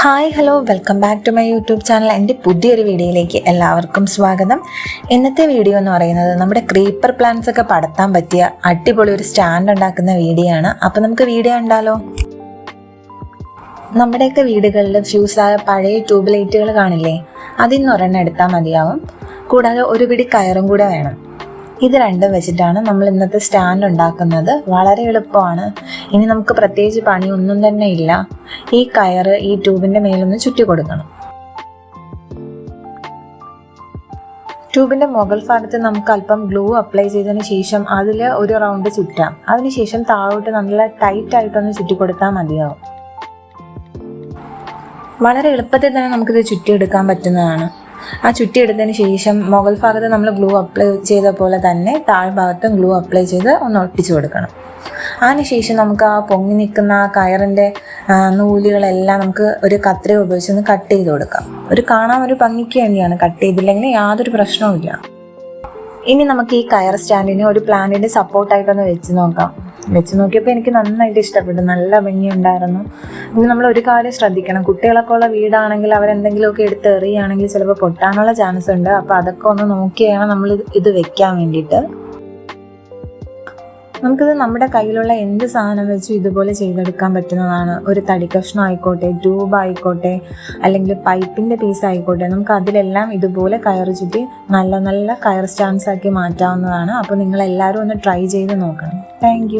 Hi hello welcome back to my YouTube channel എന്റെ പുതിയൊരു വീഡിയോയിലേക്ക് എല്ലാവർക്കും സ്വാഗതം. ഇന്നത്തെ വീഡിയോ എന്ന് പറയുന്നത് നമ്മുടെ ക്രീപ്പർ പ്ലാന്റ്സ് ഒക്കെ പടത്താൻ പറ്റിയ അടിപൊളി ഒരു സ്റ്റാൻഡ് ഉണ്ടാക്കുന്ന വീഡിയോ ആണ്. അപ്പോൾ നമുക്ക് വീഡിയോ ഉണ്ടല്ലോ നമ്മുടെയൊക്കെ വീടുകളിൽ ഫ്യൂസായ പഴയ ട്യൂബ് ലൈറ്റുകൾ കാണില്ലേ? അതിൽ നിന്ന് ഒരെണ്ണം എടുത്താൽ മതിയാവും. കൂടാതെ ഒരു പിടി കയറും കൂടെ വേണം. ഇത് രണ്ടും വെച്ചിട്ടാണ് നമ്മൾ ഇന്നത്തെ സ്റ്റാൻഡ് ഉണ്ടാക്കുന്നത്. വളരെ എളുപ്പമാണ്. ഇനി നമുക്ക് പ്രത്യേകിച്ച് പണിയൊന്നും തന്നെ ഇല്ല. ഈ കയറ് ഈ ട്യൂബിന്റെ മേലൊന്ന് ചുറ്റി കൊടുക്കണം. ട്യൂബിന്റെ മുകൾ ഭാഗത്ത് നമുക്ക് അല്പം ഗ്ലൂ അപ്ലൈ ചെയ്തതിന് ശേഷം അതിൽ ഒരു റൗണ്ട് ചുറ്റാം. അതിനുശേഷം താഴോട്ട് നല്ല ടൈറ്റ് ആയിട്ടൊന്ന് ചുറ്റി കൊടുത്താൽ മതിയാവും. വളരെ എളുപ്പത്തിൽ തന്നെ നമുക്കിത് ചുറ്റിയെടുക്കാൻ പറ്റുന്നതാണ്. ആ ചുറ്റി എടുത്തതിന് ശേഷം മുകൾ ഭാഗത്ത് നമ്മൾ ഗ്ലൂ അപ്ലൈ ചെയ്ത പോലെ തന്നെ താഴ്ഭാഗത്തും ഗ്ലൂ അപ്ലൈ ചെയ്ത് ഒന്ന് ഒട്ടിച്ചു കൊടുക്കണം. അതിനുശേഷം നമുക്ക് ആ പൊങ്ങി നിൽക്കുന്ന ആ കയറിന്റെ നൂലുകളെല്ലാം നമുക്ക് ഒരു കത്രിക ഉപയോഗിച്ച് ഒന്ന് കട്ട് ചെയ്ത് കൊടുക്കാം. ഒരു കാണാൻ ഒരു ഭംഗിക്ക് വേണ്ടിയാണ് കട്ട് ചെയ്തില്ലെങ്കിൽ യാതൊരു പ്രശ്നവുമില്ല. ഇനി നമുക്ക് ഈ കയർ സ്റ്റാൻഡിനെ ഒരു പ്ലാന്റിന്റെ സപ്പോർട്ടായിട്ടൊന്ന് വെച്ച് നോക്കാം. വെച്ച് നോക്കിയപ്പോൾ എനിക്ക് നന്നായിട്ട് ഇഷ്ടപ്പെട്ടു. നല്ല ഭംഗിയുണ്ടായിരുന്നു. ഇനി നമ്മൾ ഒരു കാര്യം ശ്രദ്ധിക്കണം. കുട്ടികളൊക്കെ ഉള്ള വീടാണെങ്കിൽ അവരെന്തെങ്കിലുമൊക്കെ എടുത്ത് എറിയുകയാണെങ്കിൽ ചിലപ്പോൾ പൊട്ടാനുള്ള ചാൻസ് ഉണ്ട്. അപ്പോൾ അതൊക്കെ ഒന്ന് നോക്കിയാണ് നമ്മൾ ഇത് വെക്കാൻ വേണ്ടിയിട്ട്. നമുക്കിത് നമ്മുടെ കയ്യിലുള്ള എന്ത് സാധനം വെച്ചും ഇതുപോലെ ചെയ്തെടുക്കാൻ പറ്റുന്നതാണ്. ഒരു തടി കഷ്ണം ആയിക്കോട്ടെ ട്യൂബ് ആയിക്കോട്ടെ അല്ലെങ്കിൽ പൈപ്പിന്റെ പീസ് ആയിക്കോട്ടെ നമുക്ക് അതിലെല്ലാം ഇതുപോലെ കയർ ചുറ്റി നല്ല നല്ല കയർ സ്റ്റാൻസ് ആക്കി മാറ്റാവുന്നതാണ്. അപ്പോൾ നിങ്ങൾ എല്ലാവരും ഒന്ന് ട്രൈ ചെയ്ത് നോക്കണം. താങ്ക്